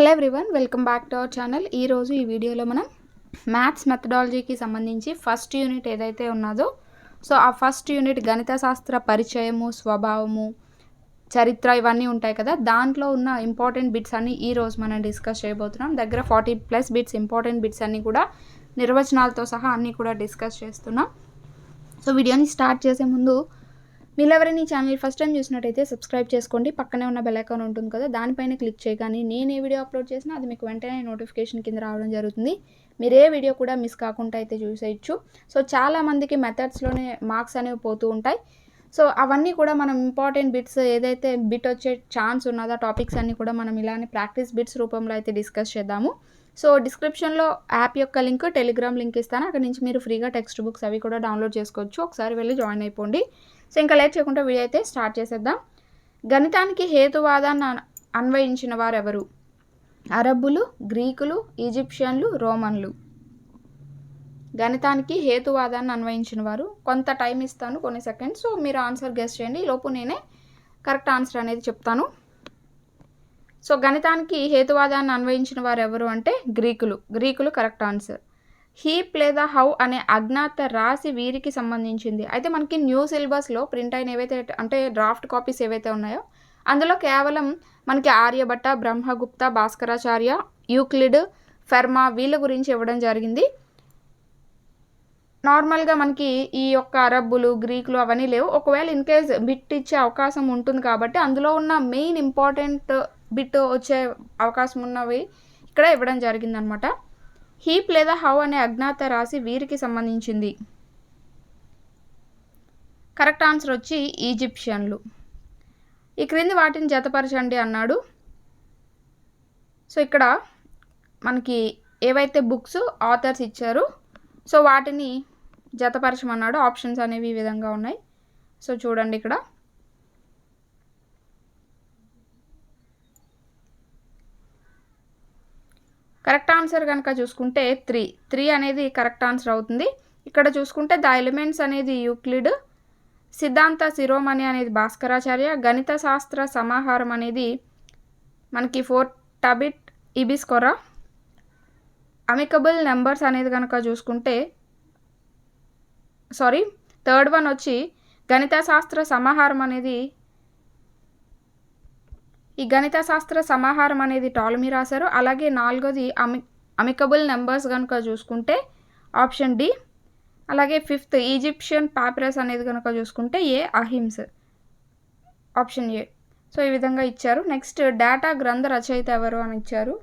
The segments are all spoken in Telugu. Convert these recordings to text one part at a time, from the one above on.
Hello everyone welcome back to our channel. ఈరోజు ఈ వీడియోలో మనం మ్యాథ్స్ మెథడాలజీకి సంబంధించి ఫస్ట్ యూనిట్ ఏదైతే ఉన్నదో సో ఆ ఫస్ట్ యూనిట్ గణిత శాస్త్ర పరిచయము స్వభావము చరిత్ర ఇవన్నీ ఉంటాయి కదా. దాంట్లో ఉన్న ఇంపార్టెంట్ బిట్స్ అన్ని ఈరోజు మనం డిస్కస్ చేయబోతున్నాం. దగ్గర forty plus bits important bits అన్నీ కూడా నిర్వచనాలతో సహా అన్నీ కూడా డిస్కస్ చేస్తున్నాం. సో వీడియోని స్టార్ట్ చేసే ముందు మీరు ఎవరైనా ఈ ఛానల్ ఫస్ట్ టైం చూసినట్టయితే సబ్స్క్రైబ్ చేసుకోండి. పక్కనే ఉన్న బెల్ ఐకాన్ ఉంటుంది కదా దానిపైన క్లిక్ చేయగానే నేను ఏ వీడియో అప్లోడ్ చేసినా అది మీకు వెంటనే నోటిఫికేషన్ కింద రావడం జరుగుతుంది. మీరు ఏ వీడియో కూడా మిస్ కాకుండా అయితే చూసేయచ్చు. సో చాలా మందికి మెథడ్స్లోనే మార్క్స్ అనేవి పోతూ ఉంటాయి. సో అవన్నీ కూడా మనం ఇంపార్టెంట్ బిట్స్ ఏదైతే బిట్ వచ్చే ఛాన్స్ ఉన్నదో టాపిక్స్ అన్నీ కూడా మనం ఇలానే ప్రాక్టీస్ బిట్స్ రూపంలో అయితే డిస్కస్ చేద్దాము. సో డిస్క్రిప్షన్లో యాప్ యొక్క లింక్ టెలిగ్రామ్ లింక్ ఇస్తాను. అక్కడ నుంచి మీరు ఫ్రీగా టెక్స్ట్ బుక్స్ అవి కూడా డౌన్లోడ్ చేసుకోవచ్చు. ఒకసారి వెళ్ళి జాయిన్ అయిపోండి. సో ఇంకా లేట్ చేయకుండా వీడియో అయితే స్టార్ట్ చేసేద్దాం. గణితానికి హేతువాదాన్ని అన్వయించిన వారు ఎవరు అరబ్బులు గ్రీకులు ఈజిప్షియన్లు రోమన్లు. గణితానికి హేతువాదాన్ని అన్వయించిన వారు? కొంత టైం ఇస్తాను కొన్ని సెకండ్స్. సో మీరు ఆన్సర్ గెస్ట్ చేయండి. ఈ లోపు నేనే కరెక్ట్ ఆన్సర్ అనేది చెప్తాను. సో గణితానికి హేతువాదాన్ని అన్వయించిన వారు ఎవరు అంటే గ్రీకులు. గ్రీకులు కరెక్ట్ ఆన్సర్. హీప్ లేదా హౌ అనే అజ్ఞాత రాశి వీరికి సంబంధించింది. అయితే మనకి న్యూ సిలబస్లో ప్రింట్ అయిన ఏవైతే అంటే డ్రాఫ్ట్ కాపీస్ ఏవైతే ఉన్నాయో అందులో కేవలం మనకి ఆర్యభట్ట బ్రహ్మగుప్త భాస్కరాచార్య యూక్లిడ్ ఫెర్మా వీళ్ళ గురించి ఇవ్వడం జరిగింది. నార్మల్గా మనకి ఈ యొక్క అరబ్బులు గ్రీకులు అవన్నీ లేవు. ఒకవేళ ఇన్ కేస్ బిట్ ఇచ్చే అవకాశం ఉంటుంది కాబట్టి అందులో ఉన్న మెయిన్ ఇంపార్టెంట్ బిట్ వచ్చే అవకాశం ఉన్నవి ఇక్కడ ఇవ్వడం జరిగిందనమాట. హీప్ లేదా హౌ అనే అజ్ఞాత రాశి వీరికి సంబంధించింది. కరెక్ట్ ఆన్సర్ వచ్చి ఈజిప్షియన్లు. ఈ క్రింది వాటిని జతపరచండి అన్నాడు. సో ఇక్కడ మనకి ఏవైతే బుక్స్ ఆథర్స్ ఇచ్చారో సో వాటిని జతపరచమన్నాడు. ఆప్షన్స్ అనేవి ఈ విధంగా ఉన్నాయి. సో చూడండి ఇక్కడ. కరెక్ట్ ఆన్సర్ కనుక చూసుకుంటే త్రీ. త్రీ అనేది కరెక్ట్ ఆన్సర్ అవుతుంది. ఇక్కడ చూసుకుంటే ద ఎలిమెంట్స్ అనేది యూక్లిడ్ సిద్ధాంత శిరోమణి అనేది భాస్కరాచార్య గణిత శాస్త్ర సమాహారం అనేది మనకి ఫోర్ టబిట్ ఇబిస్కొరా అమికబుల్ నెంబర్స్ అనేది కనుక చూసుకుంటే సారీ థర్డ్ వన్ వచ్చి గణిత శాస్త్ర సమాహారం అనేది ఈ గణిత శాస్త్ర సమాహారం అనేది టాలమీ రాశారు. అలాగే నాలుగోది అమి అమికబుల్ నెంబర్స్ కనుక చూసుకుంటే ఆప్షన్ డి. అలాగే ఫిఫ్త్ ఈజిప్షియన్ పాపిరస్ అనేది కనుక చూసుకుంటే ఏ అహింస ఆప్షన్ ఏ. సో ఈ విధంగా ఇచ్చారు. నెక్స్ట్ డేటా గ్రంథ రచయిత ఎవరు అని ఇచ్చారు?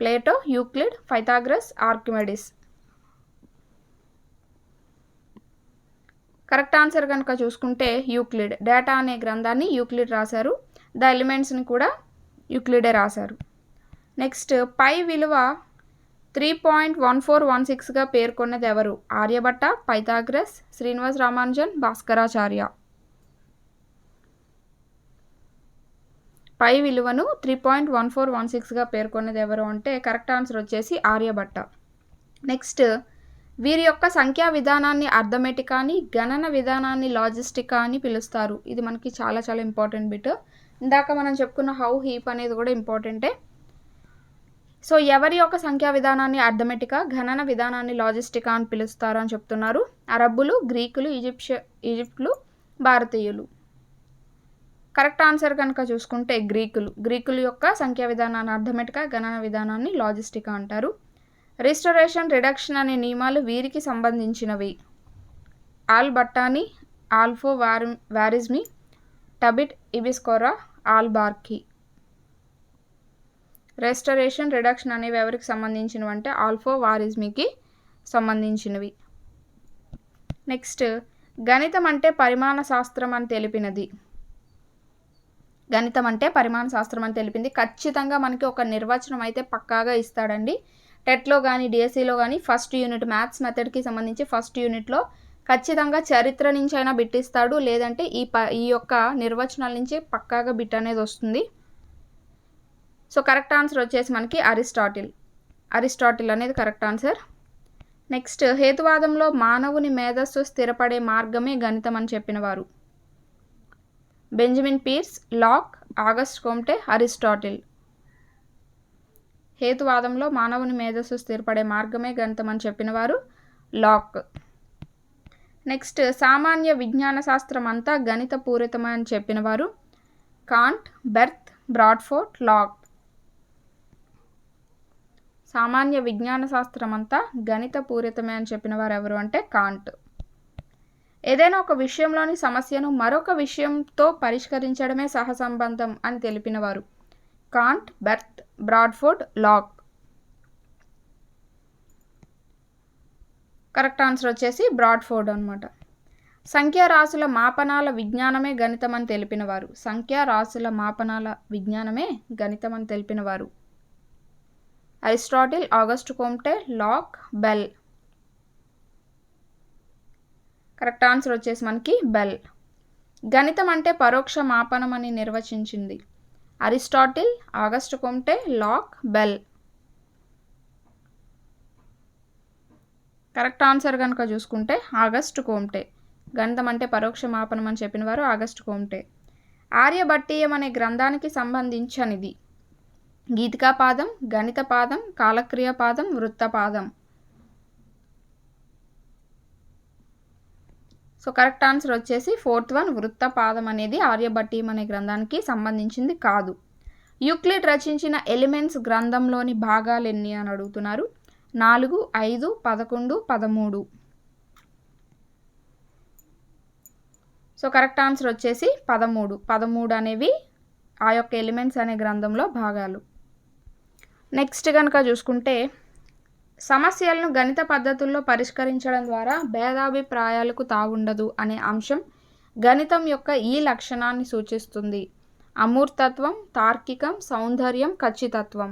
Plato Euclid Pythagoras Archimedes. Correct answer కనుక చూసుకుంటే యూక్లిడ్. డేటా అనే గ్రంథాన్ని యూక్లిడ్ రాశారు. ద ఎలిమెంట్స్ని కూడా యూక్లిడే రాశారు. నెక్స్ట్ పై విలువ three point one four one సిక్స్గా పేర్కొన్నది ఎవరు? ఆర్యభట్ట పైథాగ్రస్ శ్రీనివాస్ రామానుజన్ భాస్కరాచార్య. పై విలువను three point one four one సిక్స్గా పేర్కొన్నది ఎవరు అంటే కరెక్ట్ ఆన్సర్ వచ్చేసి ఆర్యభట్ట. నెక్స్ట్ వీరి యొక్క సంఖ్యా విధానాన్ని అర్థమెటిక్ అని గణన విధానాన్ని లాజిస్టిక్ అని పిలుస్తారు. ఇది మనకి చాలా చాలా ఇంపార్టెంట్ బిట్. ఇందాక మనం చెప్పుకున్న హౌ హీప్ అనేది కూడా ఇంపార్టెంటే. సో ఎవరి యొక్క సంఖ్యా విధానాన్ని అర్థమెటికా గణన విధానాన్ని లాజిస్టికా అని పిలుస్తారు అని చెప్తున్నారు. అరబ్బులు గ్రీకులు ఈజిప్ష ఈజిప్ట్లు భారతీయులు. కరెక్ట్ ఆన్సర్ కనుక చూసుకుంటే గ్రీకులు. గ్రీకుల యొక్క సంఖ్యా విధానాన్ని అర్థమెటికా గణన విధానాన్ని లాజిస్టికా అంటారు. రిస్టరేషన్ రిడక్షన్ అనే నియమాలు వీరికి సంబంధించినవి. ఆల్ బట్టాని ఆల్ఫో వారి వారిజ్మి టబిట్ ఇబిస్కోరా ఆల్ బార్కి. రెస్టరేషన్ రిడక్షన్ అనేవి ఎవరికి సంబంధించినవి అంటే ఆల్ఫో వారిజ్మికి సంబంధించినవి. నెక్స్ట్ గణితం అంటే పరిమాణ శాస్త్రం అని తెలిపినది. గణితం అంటే పరిమాణ శాస్త్రం అని తెలిపింది. ఖచ్చితంగా మనకి ఒక నిర్వచనం అయితే పక్కాగా ఇస్తాడండి. టెట్లో కానీ డిఎస్సిలో కానీ ఫస్ట్ యూనిట్ మ్యాథ్స్ మెథడ్కి సంబంధించి ఫస్ట్ యూనిట్లో ఖచ్చితంగా చరిత్ర నుంచి అయినా బిట్టిస్తాడు. లేదంటే ఈ ప ఈ యొక్క నిర్వచనాల నుంచి పక్కాగా బిట్ అనేది వస్తుంది. సో కరెక్ట్ ఆన్సర్ వచ్చేసి మనకి అరిస్టాటిల్. అరిస్టాటిల్ అనేది కరెక్ట్ ఆన్సర్. నెక్స్ట్ హేతువాదంలో మానవుని మేధస్సు స్థిరపడే మార్గమే గణితం అని చెప్పినవారు Benjamin Peirce Locke August Comte Aristotle. హేతువాదంలో మానవుని మేధస్సు స్థిరపడే మార్గమే గణితం అని చెప్పినవారు లాక్. నెక్స్ట్ సామాన్య విజ్ఞాన శాస్త్రం అంతా గణిత పూరితమే అని చెప్పినవారు కాంట్ బెర్త్ బ్రాడ్ఫోర్ట్ లాక్ సామాన్య విజ్ఞాన శాస్త్రం అంతా గణిత పూరితమే అని చెప్పిన వారు ఎవరు అంటే కాంట్. ఏదైనా ఒక విషయంలోని సమస్యను మరొక విషయంతో పరిష్కరించడమే సహసంబంధం అని తెలిపినవారు Kant Berth Bradford Locke. Correct answer వచ్చేసి బ్రాడ్ఫోర్డ్ అనమాట సంఖ్యారాశుల మాపనాల విజ్ఞానమే గణితం అని తెలిపినవారు. సంఖ్యా రాసుల మాపనాల విజ్ఞానమే గణితం అని తెలిపినవారు. Aristotle August Comte Locke Bell. Correct answer వచ్చేసి మనకి బెల్. గణితం అంటే పరోక్ష మాపనం అని నిర్వచించింది. Aristotle August Comte Locke Bell. Correct answer కనుక చూసుకుంటే ఆగస్ట్ కోమ్టే గణితం అంటే పరోక్ష మాపనం అని చెప్పిన వారు ఆగస్ట్ కోమ్టే ఆర్యభట్టీయం అనే గ్రంథానికి సంబంధించనిది. గీతికాపాదం గణిత పాదం కాలక్రియ పాదం వృత్తపాదం. సో కరెక్ట్ ఆన్సర్ వచ్చేసి ఫోర్త్ వన్ వృత్త పాదం అనేది ఆర్యభట్టీయం అనే గ్రంథానికి సంబంధించింది కాదు. యూక్లిడ్ రచించిన ఎలిమెంట్స్ గ్రంథంలోని భాగాలు ఎన్ని అని అడుగుతున్నారు? నాలుగు ఐదు పదకొండు పదమూడు. సో కరెక్ట్ ఆన్సర్ వచ్చేసి పదమూడు. పదమూడు అనేవి ఆ యొక్క ఎలిమెంట్స్ అనే గ్రంథంలో భాగాలు. నెక్స్ట్ కనుక చూసుకుంటే సమస్యలను గణిత పద్ధతుల్లో పరిష్కరించడం ద్వారా భేదాభిప్రాయాలకు తావుండదు అనే అంశం గణితం యొక్క ఈ లక్షణాన్ని సూచిస్తుంది. అమూర్తత్వం తార్కికం సౌందర్యం ఖచ్చితత్వం.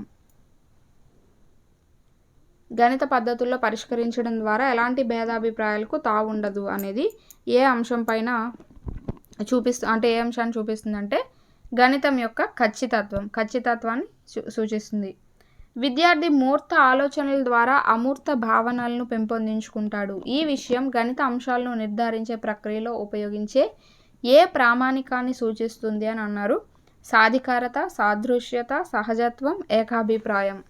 గణిత పద్ధతుల్లో పరిష్కరించడం ద్వారా ఎలాంటి భేదాభిప్రాయాలకు తావుండదు అనేది ఏ అంశం పైన చూపిస్తు అంటే ఏ అంశాన్ని చూపిస్తుందంటే గణితం యొక్క ఖచ్చితత్వం ఖచ్చితత్వాన్ని సూచిస్తుంది. విద్యార్థి మూర్త ఆలోచనల ద్వారా అమూర్త భావనలను పెంపొందించుకుంటాడు. ఈ విషయం గణిత అంశాలను నిర్ధారించే ప్రక్రియలో ఉపయోగించే ఏ ప్రామాణికాన్ని సూచిస్తుంది అని అన్నారు. సాధికారత సాదృశ్యత సహజత్వం ఏకాభిప్రాయం.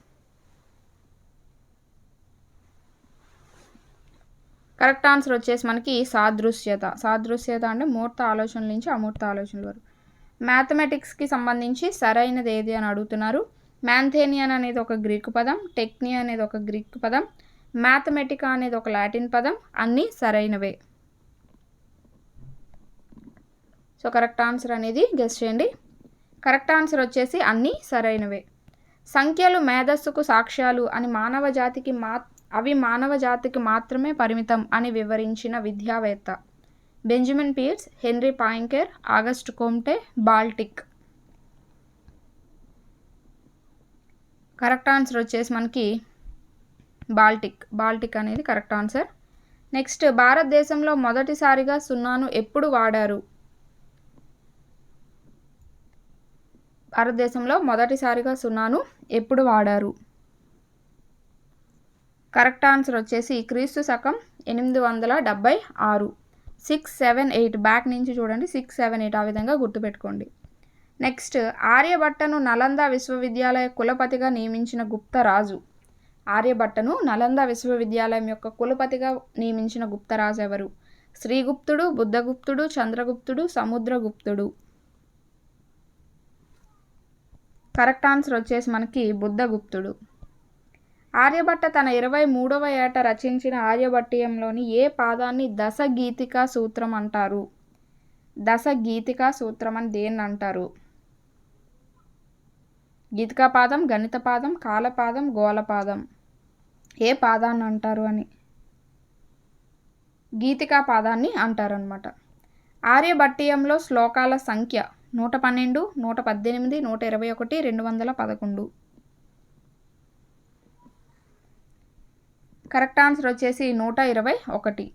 కరెక్ట్ ఆన్సర్ వచ్చేసి మనకి సాదృశ్యత. సాదృశ్యత అంటే మూర్త ఆలోచనల నుంచి అమూర్త ఆలోచనల వరకు. మ్యాథమెటిక్స్కి సంబంధించి సరైనది ఏది అని అడుగుతున్నారు? మ్యాంథేనియన్ అనేది ఒక గ్రీకు పదం టెక్ని అనేది ఒక గ్రీక్ పదం మ్యాథమెటికా అనేది ఒక లాటిన్ పదం అన్నీ సరైనవే. సో కరెక్ట్ ఆన్సర్ అనేది గెస్ట్ చేయండి. కరెక్ట్ ఆన్సర్ వచ్చేసి అన్నీ సరైనవే. సంఖ్యలు మేధస్సుకు సాక్ష్యాలు అని మానవ జాతికి మా అవి మానవ జాతికి మాత్రమే పరిమితం అని వివరించిన విద్యావేత్త. Benjamin Peirce Henri Poincare August Comte Baltic. Correct answer వచ్చేసి మనకి బాల్టిక్. బాల్టిక్ అనేది కరెక్ట్ ఆన్సర్. నెక్స్ట్ భారతదేశంలో మొదటిసారిగా సున్నాను ఎప్పుడు వాడారు? భారతదేశంలో మొదటిసారిగా సున్నాను ఎప్పుడు వాడారు? కరెక్ట్ ఆన్సర్ వచ్చేసి క్రీస్తు శకం ఎనిమిది వందల డెబ్బై ఆరు. Six seven eight. బ్యాక్ నుంచి చూడండి. సిక్స్ సెవెన్ ఎయిట్ ఆ విధంగా గుర్తుపెట్టుకోండి. నెక్స్ట్ ఆర్యభట్టను నలంద విశ్వవిద్యాలయ కులపతిగా నియమించిన గుప్తరాజు ఆర్యభట్టను నలంద విశ్వవిద్యాలయం యొక్క కులపతిగా నియమించిన గుప్తరాజు ఎవరు? శ్రీగుప్తుడు బుద్ధగుప్తుడు చంద్రగుప్తుడు సముద్రగుప్తుడు. కరెక్ట్ ఆన్సర్ వచ్చేసి మనకి బుద్ధగుప్తుడు. ఆర్యభట్ట తన ఇరవై మూడవ ఏట రచించిన ఆర్యభట్టీయంలోని ఏ పాదాన్ని దశగీతికా సూత్రం అంటారు? దశగీతికా సూత్రం అని దేన్ని అంటారు? గీతికా పాదం గణిత పాదం కాలపాదం గోళపాదం. ఏ పాదాన్ని అంటారు అని? గీతికా పాదాన్ని అంటారనమాట ఆర్యభట్టీయంలో శ్లోకాల సంఖ్య నూట పన్నెండు నూట పద్దెనిమిది నూట ఇరవై ఒకటి రెండు వందల పదకొండు కరెక్ట్ ఆన్సర్ వచ్చేసి నూట ఇరవై ఒకటి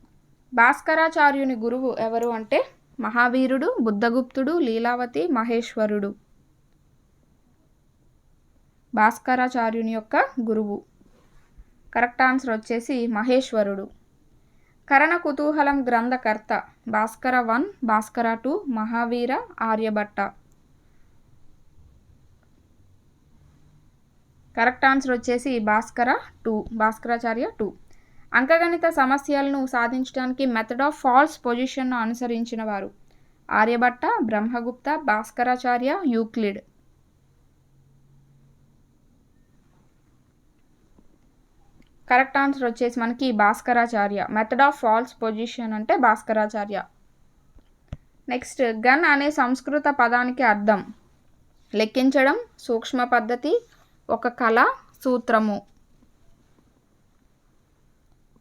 భాస్కరాచార్యుని గురువు ఎవరు అంటే మహావీరుడు బుద్ధగుప్తుడు లీలావతి మహేశ్వరుడు. భాస్కరాచార్యుని యొక్క గురువు. కరెక్ట్ ఆన్సర్ వచ్చేసి మహేశ్వరుడు. కరణ కుతూహలం గ్రంథకర్త Bhaskara one Bhaskara two Mahavira Aryabhata. Correct answer వచ్చేసి భాస్కర టూ భాస్కరాచార్య టూ. అంకగణిత సమస్యలను సాధించడానికి మెథడ్ ఆఫ్ ఫాల్స్ పొజిషన్ను అనుసరించిన వారు Aryabhata Brahmagupta Bhaskaracharya Euclid. Correct answer వచ్చేసి మనకి Bhaskaracharya. Method of false position అంటే భాస్కరాచార్య. నెక్స్ట్ గన్ అనే సంస్కృత పదానికి అర్థం. లెక్కించడం సూక్ష్మ పద్ధతి ఒక కళ సూత్రము.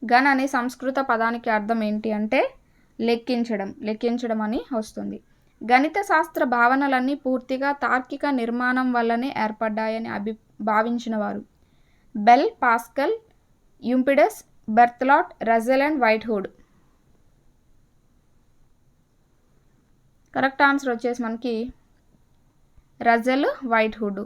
గన్ అనే సంస్కృత పదానికి అర్థం ఏంటి అంటే లెక్కించడం లెక్కించడం అని వస్తుంది. గణిత శాస్త్ర భావనలన్నీ పూర్తిగా తార్కిక నిర్మాణం వల్లనే ఏర్పడ్డాయని అభి భావించిన వారు. Bell Pascal యుంపిడస్ Berthelot Russell and Whitehead correct answer వచ్చేసి మనకి రజెల్ వైట్హుడ్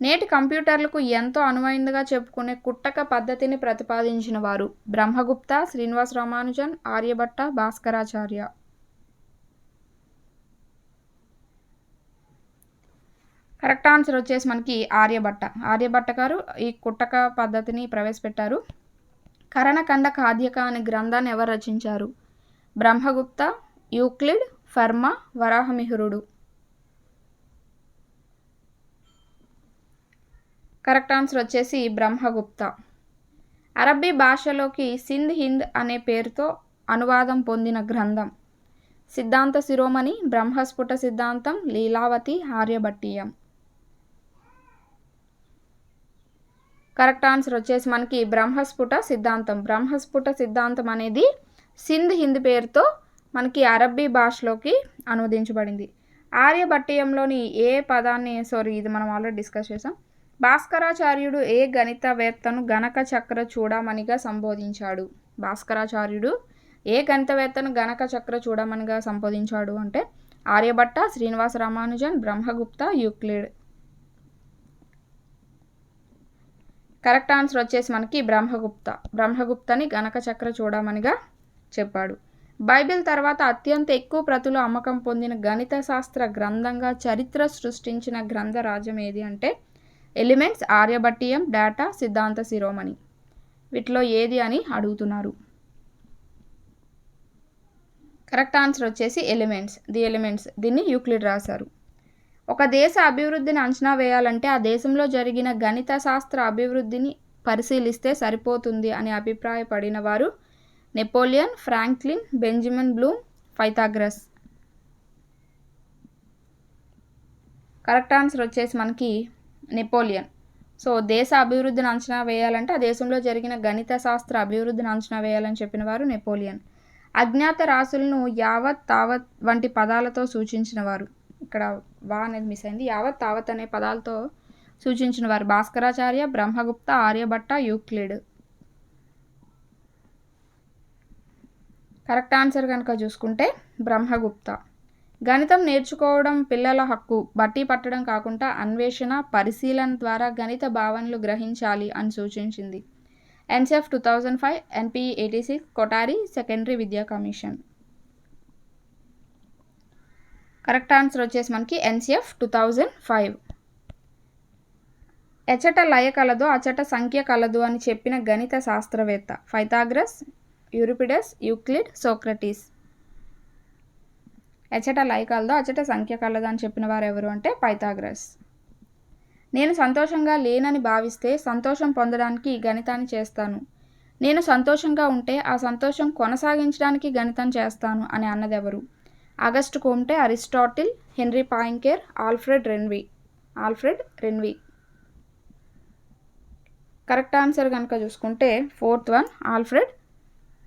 నేటి కంప్యూటర్లకు ఎంతో అనువైందిగా చెప్పుకునే కుట్టక పద్ధతిని ప్రతిపాదించిన వారు బ్రహ్మగుప్త శ్రీనివాస్ రామానుజన్ ఆర్యభట్ట భాస్కరాచార్య. కరెక్ట్ ఆన్సర్ వచ్చేసి మనకి ఆర్యభట్ట. ఆర్యభట్ట గారు ఈ కుట్టక పద్ధతిని ప్రవేశపెట్టారు. కరణఖండ కాద్యక అనే గ్రంథాన్ని ఎవరు రచించారు? బ్రహ్మగుప్త యూక్లిడ్ ఫర్మా వరాహమిహురుడు. కరెక్ట్ ఆన్సర్ వచ్చేసి బ్రహ్మగుప్త. అరబ్బీ భాషలోకి సింధ్ హింద్ అనే పేరుతో అనువాదం పొందిన గ్రంథం. సిద్ధాంత శిరోమణి బ్రహ్మస్ఫుట సిద్ధాంతం లీలావతి ఆర్యభట్టీయం. కరెక్ట్ ఆన్సర్ వచ్చేసి మనకి బ్రహ్మస్ఫుట సిద్ధాంతం. బ్రహ్మస్ఫుట సిద్ధాంతం అనేది సింధ్ హింద్ పేరుతో మనకి అరబ్బీ భాషలోకి అనువదించబడింది. ఆర్యభట్టీయంలోని ఏ పదాన్ని సారీ ఇది మనం ఆల్రెడీ డిస్కస్ చేసాం. భాస్కరాచార్యుడు ఏ గణితవేత్తను గణక చక్ర చూడమనిగా సంబోధించాడు? భాస్కరాచార్యుడు ఏ గణితవేత్తను గణక చక్ర చూడమనిగా సంబోధించాడు అంటే Aryabhata Srinivasa Ramanujan Brahmagupta Euclid correct answer వచ్చేసి మనకి బ్రహ్మగుప్త. బ్రహ్మగుప్తని గణక చక్ర చూడమనిగా చెప్పాడు. బైబిల్ తర్వాత అత్యంత ఎక్కువ ప్రతులు అమ్మకం పొందిన గణిత శాస్త్ర గ్రంథంగా చరిత్ర సృష్టించిన గ్రంథ రాజ్యం ఏది అంటే ఎలిమెంట్స్ ఆర్యభట్టీయం డేటా సిద్ధాంత శిరోమణి. వీటిలో ఏది అని అడుగుతున్నారు? కరెక్ట్ ఆన్సర్ వచ్చేసి ఎలిమెంట్స్. The elements. దీన్ని యూక్లిడ్ రాశారు. ఒక దేశ అభివృద్ధిని అంచనా వేయాలంటే ఆ దేశంలో జరిగిన గణిత శాస్త్ర అభివృద్ధిని పరిశీలిస్తే సరిపోతుంది అని అభిప్రాయపడిన వారు Napoleon Franklin Benjamin Bloom Pythagoras correct answer వచ్చేసి మనకి నెపోలియన్. సో దేశ అభివృద్ధిని అంచనా వేయాలంటే ఆ దేశంలో జరిగిన గణిత శాస్త్ర అభివృద్ధిని అంచనా వేయాలని చెప్పిన వారు నెపోలియన్. అజ్ఞాత రాసులను యావత్ తావత్ వంటి పదాలతో సూచించిన వారు. ఇక్కడ వా అనేది మిస్ అయింది. యావత్ తావత్ అనే పదాలతో సూచించిన వారు Bhaskaracharya Brahmagupta Aryabhata Euclid. Correct answer కనుక చూసుకుంటే బ్రహ్మగుప్త. గణితం నేర్చుకోవడం పిల్లల హక్కు బట్టి పట్టడం కాకుండా అన్వేషణ పరిశీలన ద్వారా గణిత భావనలు గ్రహించాలి అని సూచించింది. NCF two thousand five NPE eighty six Kothari secondary విద్యా కమిషన్. కరెక్ట్ ఆన్సర్ వచ్చేసి మనకి ఎన్సిఎఫ్ టూ థౌజండ్ ఫైవ్. ఎచట లయ కలదు అచట సంఖ్య కలదు అని చెప్పిన గణిత శాస్త్రవేత్త ఫైథాగ్రస్ యూరిపిడస్ యూక్లిడ్ సోక్రటీస్. ఎచట లయ కలదు అచట సంఖ్య కలదు అని చెప్పిన వారు ఎవరు అంటే పైథాగ్రస్ నేను సంతోషంగా లేనని భావిస్తే సంతోషం పొందడానికి గణితాన్ని చేస్తాను. నేను సంతోషంగా ఉంటే ఆ సంతోషం కొనసాగించడానికి గణితం చేస్తాను అని అన్నది ఎవరు August Comte Aristotle Henri Poincare Alfred Renyi. Alfred Renyi. Correct answer కనుక చూసుకుంటే fourth one Alfred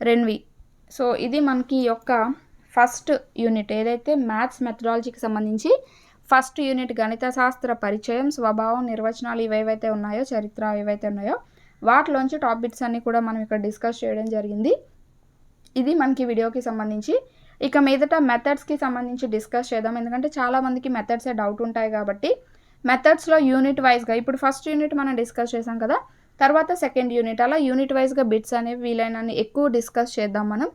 Renyi. So ఇది మనకి యొక్క ఫస్ట్ యూనిట్. ఏదైతే మ్యాథ్స్ మెథడాలజీకి సంబంధించి ఫస్ట్ యూనిట్ గణిత శాస్త్ర పరిచయం స్వభావం నిర్వచనాలు ఇవేవైతే ఉన్నాయో చరిత్ర ఏవైతే ఉన్నాయో వాటిలోంచి టాపిక్స్ అన్నీ కూడా మనం ఇక్కడ డిస్కస్ చేయడం జరిగింది. ఇది మనకి వీడియోకి సంబంధించి ఇక మీదట మెథడ్స్కి సంబంధించి డిస్కస్ చేద్దాం. ఎందుకంటే చాలామందికి మెథడ్సే డౌట్ ఉంటాయి కాబట్టి మెథడ్స్లో యూనిట్ వైజ్గా ఇప్పుడు ఫస్ట్ యూనిట్ మనం డిస్కస్ చేసాం కదా తర్వాత సెకండ్ యూనిట్ అలా యూనిట్ వైజ్గా బిట్స్ అనేవి వీలైనన్ని ఎక్కువ డిస్కస్ చేద్దాం మనం.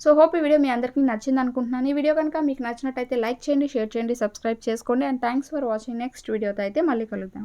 సో హోప్ ఈ వీడియో మీ అందరికీ నచ్చింది అనుకుంటున్నాను. ఈ వీడియో కనుక మీకు నచ్చినట్టయితే లైక్ చేయండి షేర్ చేయండి సబ్స్క్రైబ్ చేసుకోండి. And thanks for watching next వీడియోతో అయితే మళ్ళీ కలుద్దాం.